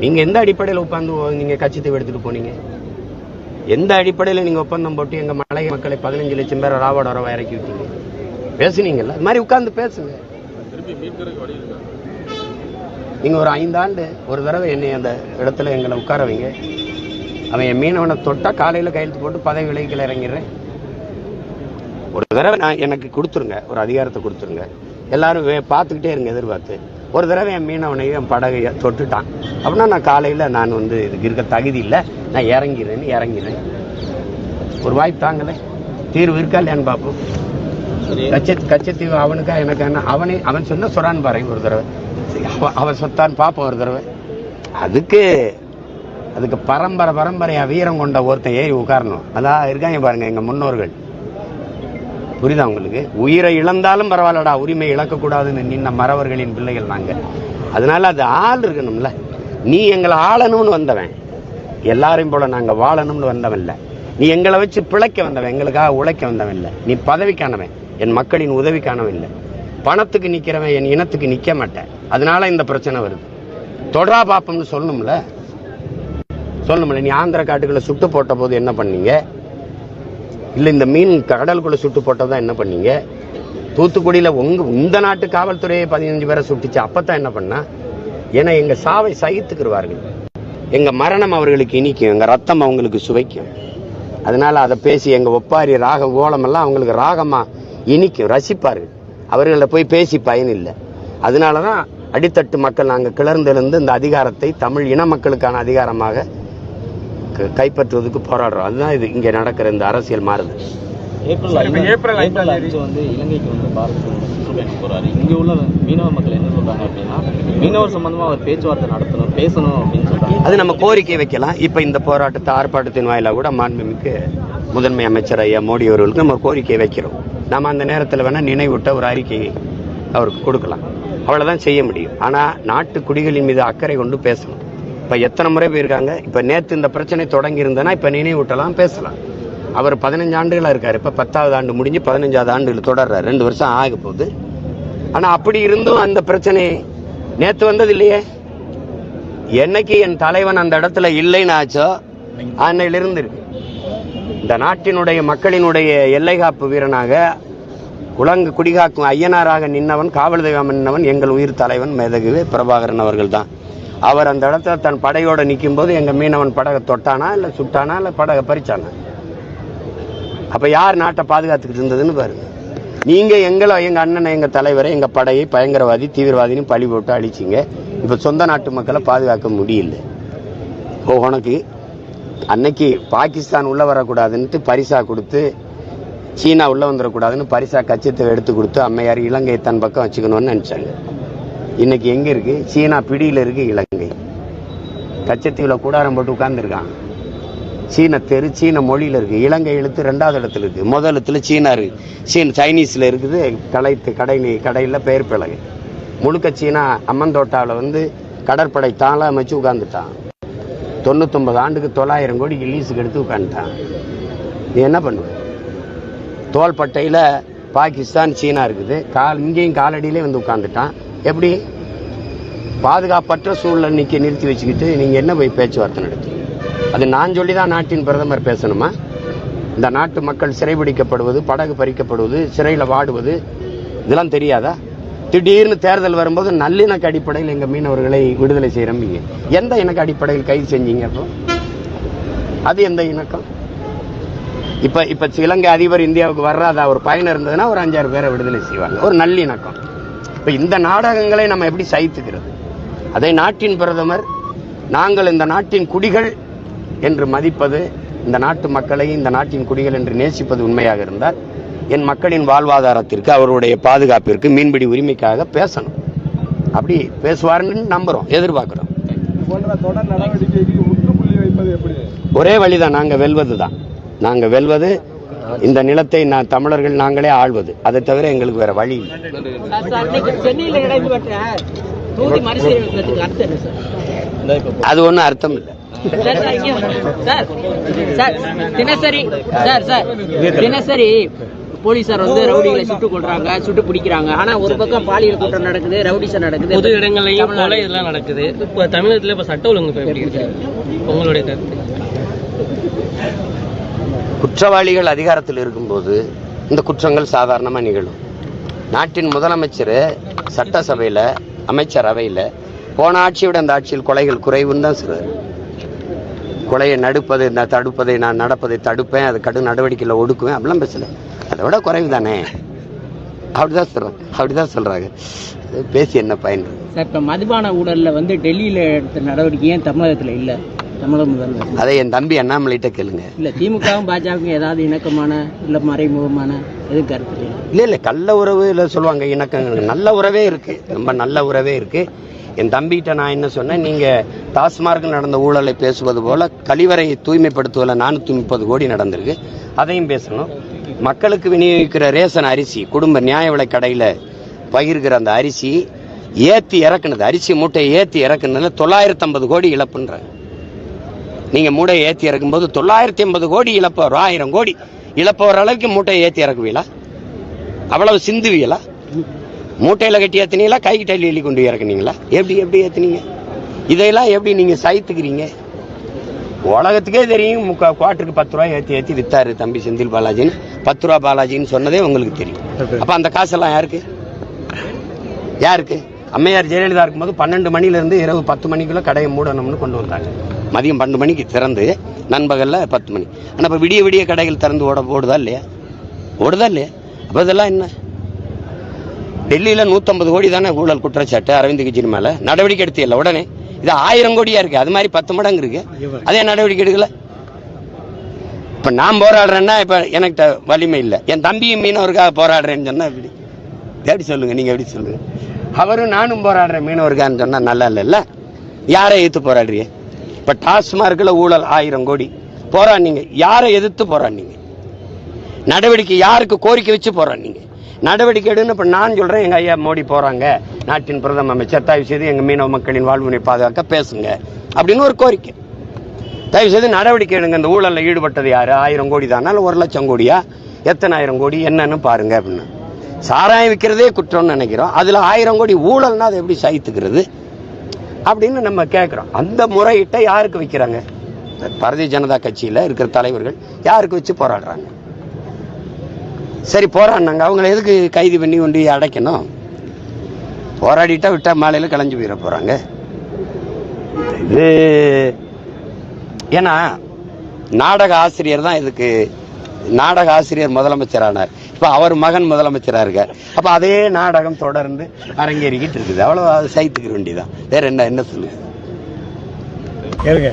நீங்கள் எந்த அடிப்படையில் உட்காந்து நீங்கள் கட்சித்தை எடுத்துகிட்டு போனீங்க? எந்த அடிப்படையில் நீங்கள் ஒப்பந்தம் போட்டு எங்கள் மலை மக்களை பதினஞ்சு லட்சம் பேர் ராவோட வரவா இறக்கி விட்டீங்க? பேசுனீங்கல்ல. அது மாதிரி உட்காந்து பேசுங்க. நீங்கள் ஒரு ஐந்தாண்டு ஒரு தடவை என்னை அந்த இடத்துல எங்களை உட்கார வைங்க. அவன் என் மீனவனை தொட்டால் காலையில் கையெழுத்து போட்டு பதவி விலைக்கில் இறங்கிடுறேன். ஒரு தடவை நான் எனக்கு கொடுத்துருங்க ஒரு அதிகாரத்தை கொடுத்துருங்க. எல்லாரும் வே- பார்த்துக்கிட்டே இருங்க எதிர்பார்த்து. ஒரு தடவை என் மீனவனையும் என் படகை தொட்டுட்டான். அப்படின்னா நான் காலையில் நான் வந்து இதுக்கு இருக்க தகுதி இல்லை. நான் இறங்கிறேன்னு இறங்கிறேன். ஒரு வாய்ப்பு தாங்களே. தீர்வு இருக்கா இல்லையான்னு பார்ப்போம் கச்ச கச்சத்தீவு அவனுக்கா எனக்கு என்ன? அவனே அவன் சொன்ன சொரான் பாருங்க ஒரு தடவை. அவன் சொத்தான் பார்ப்போம் ஒரு தடவை. அதுக்கு அதுக்கு பரம்பரை பரம்பரையாக வீரம் கொண்ட ஒருத்தன் ஏறி உட்காரணும். அதான் இருக்காங்க பாருங்கள் எங்கள் முன்னோர்கள். புரியுதா உங்களுக்கு? உயிரை இழந்தாலும் பரவாயில்லடா உரிமை இழக்கக்கூடாதுன்னு நின்ன மறவர்களின் பிள்ளைகள் நாங்கள் அதனால அது ஆள் இருக்கணும்ல. நீ எங்களை ஆளணும்னு வந்தவன். எல்லாரையும் போல நாங்கள் வாழணும்னு வந்தவன் இல்லை. நீ எங்களை வச்சு பிழைக்க வந்தவன் எங்களுக்காக உழைக்க வந்தவன் இல்லை. நீ பதவிக்கானவன் என் மக்களின் உதவிக்கானவன் இல்லை. பணத்துக்கு நிற்கிறவன் என் இனத்துக்கு நிற்க மாட்டேன். அதனால இந்த பிரச்சனை வருது. தொடரா பாப்பம்னு சொல்லணும்ல. சொல்லணும்ல நீ ஆந்திர காட்டுக்குள்ள சுட்டு போட்ட போது என்ன பண்ணீங்க? இல்லை இந்த மீன் கடலுக்குள்ள சுட்டு போட்டதா என்ன பண்ணீங்க? தூத்துக்குடியில் உங்க இந்த நாட்டு காவல்துறையை பதினஞ்சு பேரை சுட்டுச்சு அப்பதான் என்ன பண்ணா? ஏன்னா எங்க சாவை சகித்துக்கிடுவார்கள் எங்க மரணம் அவர்களுக்கு இனிக்கும் எங்க ரத்தம் அவங்களுக்கு சுவைக்கும். அதனால அதை பேசி எங்க ஒப்பாரி ராக ஓலமெல்லாம் அவங்களுக்கு ராகமா இனிக்கும் ரசிப்பார்கள். அவர்களை போய் பேசி பயனில்லை அதனால தான் அடித்தட்டு மக்கள் நாங்கள் கிளர்ந்தெழுந்து இந்த அதிகாரத்தை தமிழ் இன மக்களுக்கான அதிகாரமாக கைப்பற்றுவதற்கு போராடுறோம். அதுதான் இது. இங்க நடக்கிற இந்த அரசியல் மாறுது. ஏப்ரல் ஏப்ரல் ஐந்தாம் ஏப்ரல் தேதி- அஞ்சு வந்து இலங்கைக்கு வந்து பாரத பிரதமர் சுற்றுப்பயணம் போறாரு. இங்க உள்ள மீனவ மக்கள் என்ன சொல்றாங்க அப்படின்னா மீனவர் சம்பந்தமா அவர் பேச்சுவார்த்தை நடத்தணும் பேசணும் அப்படின்னு சொல்றாங்க. அது நம்ம கோரிக்கை வைக்கலாம். இப்ப இந்த போராட்டத்தை ஆர்ப்பாட்டத்தின் வாயிலாக கூட மாண்புமிகு முதன்மை அமைச்சர் ஐயா மோடி அவர்களுக்கு நம்ம கோரிக்கை வைக்கிறோம். நம்ம அந்த நேரத்தில் வேணா நினைவூட்ட ஒரு அறிக்கையை அவருக்கு கொடுக்கலாம். அவ்வளவுதான் செய்ய முடியும். ஆனா நாட்டு குடிகளின் மீது அக்கறை கொண்டு பேசணும். இப்போ எத்தனை முறை போயிருக்காங்க? இப்போ நேற்று இந்த பிரச்சனை தொடங்கி இருந்தனா இப்போ நினைவூட்டலாம் பேசலாம். அவர் பதினஞ்சு ஆண்டுகளாக இருக்கார். இப்போ பத்தாவது ஆண்டு முடிஞ்சு பதினஞ்சாவது ஆண்டுகள் தொடர்றார். ரெண்டு வருஷம் ஆக போகுது. ஆனால் அப்படி இருந்தும் அந்த பிரச்சனை நேற்று வந்தது இல்லையே? என்னைக்கு என் தலைவன் அந்த இடத்துல இல்லைன்னு ஆச்சோ அன்னையிலிருந்து இந்த நாட்டினுடைய மக்களினுடைய எல்லை காப்பு வீரனாக குலங்கு குடிகாக்கும் ஐயனாராக நின்னவன் காவல் தெய்வம் நின்னவன் எங்கள் உயிர் தலைவன் மேதகுவே பிரபாகரன் அவர்கள் தான் அவர் அந்த இடத்துல தன் படையோட நிற்கும் போது மீனவன் படகை தொட்டானா இல்லை சுட்டானா இல்லை படகை பறிச்சானா? அப்போ யார் நாட்டை பாதுகாத்துக்கிட்டு இருந்ததுன்னு பாருங்க. நீங்கள் எங்களை எங்கள் அண்ணனை எங்கள் தலைவரை எங்கள் படையை பயங்கரவாதி தீவிரவாதின்னு பழி போட்டு அழிச்சிங்க. இப்போ சொந்த நாட்டு மக்களை பாதுகாக்க முடியல. ஓ உனக்கு அன்னைக்கு பாகிஸ்தான் உள்ளே வரக்கூடாதுன்ட்டு பரிசா கொடுத்து சீனா உள்ளே வந்துடக்கூடாதுன்னு பரிசா கச்சத்தை எடுத்து கொடுத்து அம்மையார் இலங்கையை தன் பக்கம் வச்சுக்கணும்னு நினச்சாங்க. இன்னைக்கு எங்கே இருக்கு? சீனா பிடியில் இருக்கு இலங்கை. கச்சத்தீவில் கூடாரம் போட்டு உட்காந்துருக்கான் சீன தெரு சீன மொழியில் இருக்கு. இலங்கை எழுத்து ரெண்டாவது இடத்துல இருக்கு. முதல் இடத்துல சீனா இருக்கு. சீன சைனீஸில் இருக்குது. கலை கடை கடையில் பெயர் பிழகு முழுக்க சீனா அம்மந்தோட்டாவில் வந்து கடற்படை தாள அமைச்சு உட்காந்துட்டான் தொண்ணூத்தொம்பது ஆண்டுக்கு தொள்ளாயிரம் கோடிக்கு லீஸுக்கு எடுத்து உட்காந்துட்டான் நீ என்ன பண்ணுவ? தோள்பட்டையில் பாகிஸ்தான் சீனா இருக்குது. கால் இங்கேயும் காலடியிலே வந்து உட்காந்துட்டான் எப்படி? பாதுகாப்பற்ற சூழலை நிற்க நிறுத்தி வச்சுக்கிட்டு நீங்கள் என்ன போய் பேச்சுவார்த்தை நடத்தி? அது நான் சொல்லி தான் நாட்டின் பிரதமர் பேசணுமா? இந்த நாட்டு மக்கள் சிறைபிடிக்கப்படுவது படகு பறிக்கப்படுவது சிறையில் வாடுவது இதெல்லாம் தெரியாதா? திடீர்னு தேர்தல் வரும்போது நல்லிணக்க அடிப்படையில் எங்கள் மீனவர்களை விடுதலை செய்கிறம்பிங்க எந்த இணக்க அடிப்படையில் கைது செஞ்சீங்க அப்போ? அது எந்த இணக்கம்? இப்போ இப்போ இலங்கை அதிபர் இந்தியாவுக்கு வர்றாதா? ஒரு பயணம் இருந்ததுன்னா ஒரு அஞ்சாறு பேரை விடுதலை செய்வாங்க. ஒரு நல்லிணக்கம். இப்ப இந்த நாடகங்களை நம்ம எப்படி சகித்துக்கிறது அதை நாட்டின் பிரதமர் நாங்கள் இந்த நாட்டின் குடிகள் என்று மதிப்பது இந்த நாட்டு மக்களை இந்த நாட்டின் குடிகள் என்று நேசிப்பது உண்மையாக இருந்தால் என் மக்களின் வாழ்வாதாரத்திற்கு அவருடைய பாதுகாப்பிற்கு மீன்பிடி உரிமைக்காக பேசணும். அப்படி பேசுவாருன்னு நம்புறோம் எதிர்பார்க்கிறோம். ஒரே வழிதான் நாங்க வெல்வது தான் நாங்க வெல்வது இந்த நிலத்தை நான் தமிழர்கள் நாங்களே ஆள்வது. அதை தவிர எங்களுக்கு வேற வழி அது ஒன்றும் அர்த்தம் இல்லை. சார், சார், இங்க- சார், சார், தினசரி சார் சார் தினசரி போலீசார் வந்து ரவுடிகளை சுட்டு கொள்றாங்க சுட்டு பிடிக்கிறாங்க. ஆனா ஒரு பக்கம் பாலியல் கூட்டம் நடக்குது ரவுடிசம் நடக்குது. பொது இடங்கள்லையும். கொலை இதெல்லாம் நடக்குது. இப்போ தமிழகத்துல இப்போ சட்ட ஒழுங்கு இப்போ எப்படி இருக்கு? உங்களுடைய கருத்து. குற்றவாளிகள் அதிகாரத்தில் இருக்கும்போது இந்த குற்றங்கள் சாதாரணமாக நிகழும். நாட்டின் முதலமைச்சர் சட்டசபையில் அமைச்சரவையில் போன ஆட்சியோட அந்த ஆட்சியில் கொலைகள் குறைவுன்னு தான் சொல்றாரு. கொலையை நடுப்பது நான் தடுப்பதை நான் நடப்பதை தடுப்பேன் அது கடும் நடவடிக்கையில் ஒடுக்குவேன் அப்படிலாம் பேசலை. அதை விட குறைவு தானே? அப்படிதான் சொல்கிறாங்க அப்படிதான் சொல்கிறாங்க பேசி என்ன பயன்? சார் மதுபான ஊழலில் வந்து டெல்லியில் எடுத்த நடவடிக்கை ஏன் தமிழகத்தில் இல்லை? அதை என் தம்பி அண்ணாமலைகிட்ட கேளுங்க. இல்ல திமுகவும் பாஜகவும் ஏதாவது இணக்கமான இல்ல மறைமுகமான எது கருத்து இல்லை இல்ல கள்ள உறவு இல்ல சொல்லுவாங்க இணக்கங்கள். நல்ல உறவே இருக்கு. ரொம்ப நல்ல உறவே இருக்கு. என் தம்பிகிட்ட நான் என்ன சொன்னேன் நீங்க டாஸ்மார்க்கில் நடந்த ஊழலை பேசுவது போல கழிவறையை தூய்மைப்படுத்துவதில் நானூற்றி முப்பது கோடி நடந்திருக்கு. அதையும் பேசணும். மக்களுக்கு விநியோகிக்கிற ரேஷன் அரிசி குடும்ப நியாய விலை கடையில் பகிர்கிற அந்த அரிசி ஏத்தி இறக்குனது அரிசி மூட்டையை ஏத்தி இறக்குனதுல தொள்ளாயிரத்தி ஐம்பது கோடி இழப்புன்றாங்க நீங்கள் மூட்டையை ஏற்றி இறக்கும்போது தொள்ளாயிரத்தி ஐம்பது கோடி இழப்பு வரும் ஆயிரம் கோடி. இழப்பு வர அளவுக்கு மூட்டையை ஏற்றி இறக்குவீங்களா? அவ்வளவு சிந்துவீங்களா? மூட்டையில கட்டி ஏத்துனீங்களா? கை கிட்ட எழுதி கொண்டு இறக்குனீங்களா? எப்படி எப்படி ஏற்றினீங்க இதையெல்லாம் எப்படி நீங்கள் சைத்துக்கிறீங்க உலகத்துக்கே தெரியும் முக்கா குவாட்டருக்கு பத்து ரூபாய் ஏற்றி ஏற்றி வித்தாரு தம்பி செந்தில் பாலாஜின்னு. பத்து ரூபா பாலாஜின்னு சொன்னதே உங்களுக்கு தெரியும். அப்போ அந்த காசெல்லாம் யாருக்கு? யாருக்கு? அம்மையார் ஜெயலலிதா இருக்கும்போது பன்னெண்டு மணிலேருந்து இரவு பத்து மணிக்குள்ளே கடையை மூடணும்னு கொண்டு வந்தாங்க. மதியம் பன்னெண்டு மணிக்கு திறந்து நண்பகலில் பத்து மணி. ஆனால் இப்போ விடிய விடிய கடைகள் திறந்து ஓட ஓடுதா இல்லையா? ஓடுதா இல்லையா? அப்போ இதெல்லாம் என்ன? டெல்லியில் நூற்றம்பது கோடி தானே ஊழல் குற்றச்சாட்டு அரவிந்த் கெஜ்ரி மேலே? நடவடிக்கை எடுத்தியல்ல உடனே. இது ஆயிரம் கோடியாக இருக்குது அது மாதிரி பத்து மடங்கு இருக்கு. அதே நடவடிக்கை எடுக்கல? இப்போ நான் போராடுறேன்னா இப்போ எனக்கு வலிமை இல்லை. என் தம்பியும் மீனவருக்காக போராடுறேன்னு சொன்னால் எப்படி எப்படி சொல்லுங்கள் நீங்கள் எப்படி சொல்லுங்கள் அவரும் நானும் போராடுறேன் மீனவருக்கான்னு சொன்னால் நல்லா இல்லைல்ல? யாரை எதிர்த்து போராடுறீங்க? இப்ப டாஸ்மார்க்ல ஊழல் ஆயிரம் கோடி. போராடினீங்க. யாரை எதிர்த்து போராடினீங்க? நடவடிக்கை யாருக்கு கோரிக்கை வச்சு போராடினீங்க? நடவடிக்கை எடுன்னு இப்ப நான் சொல்றேன். எங்க ஐயா மோடி போறாங்க. நாட்டின் பிரதம அமைச்சர் தயவு செய்து எங்க மீனவ மக்களின் வாழ்வினை பாதுகாக்க பேசுங்க அப்படின்னு ஒரு கோரிக்கை. தயவு செய்து நடவடிக்கை எடுங்க. இந்த ஊழல்ல ஈடுபட்டது யாரு? ஆயிரம் கோடி தானா. ஒரு லட்சம் கோடியா? எத்தனை ஆயிரம் கோடி? என்னன்னு பாருங்க அப்படின்னு. சாராயம் விற்கிறதே குற்றம்னு நினைக்கிறோம். அதுல ஆயிரம் கோடி ஊழல்னா அதை எப்படி சகித்துக்கிறது அப்படின்னு நம்ம கேட்கிறோம் அந்த முறையிட்ட யாருக்கு வைக்கிறாங்க? பாரதிய ஜனதா கட்சியில இருக்கிற தலைவர்கள் யாருக்கு வச்சு போராடுறாங்க? சரி போராடினாங்க. அவங்கள எதுக்கு கைது பண்ணி கொண்டு அடைக்கணும்? போராடிட்டா விட்டா மாலையில கலைஞ்சு போயிட போறாங்க. இது ஏன்னா நாடக ஆசிரியர் தான் இதுக்கு நாடக ஆசிரியர் முதலமைச்சரானார். இப்ப அவர் மகன் முதலமைச்சரா இருக்கார். அப்ப அதே நாடகம் தொடர்ந்து அரங்கேறிக்கிட்டு இருக்குது. அவ்வளவு அதை சைத்துக்க வேண்டியதான் வேற என்ன என்ன சொல்லுங்க? கேளுங்க.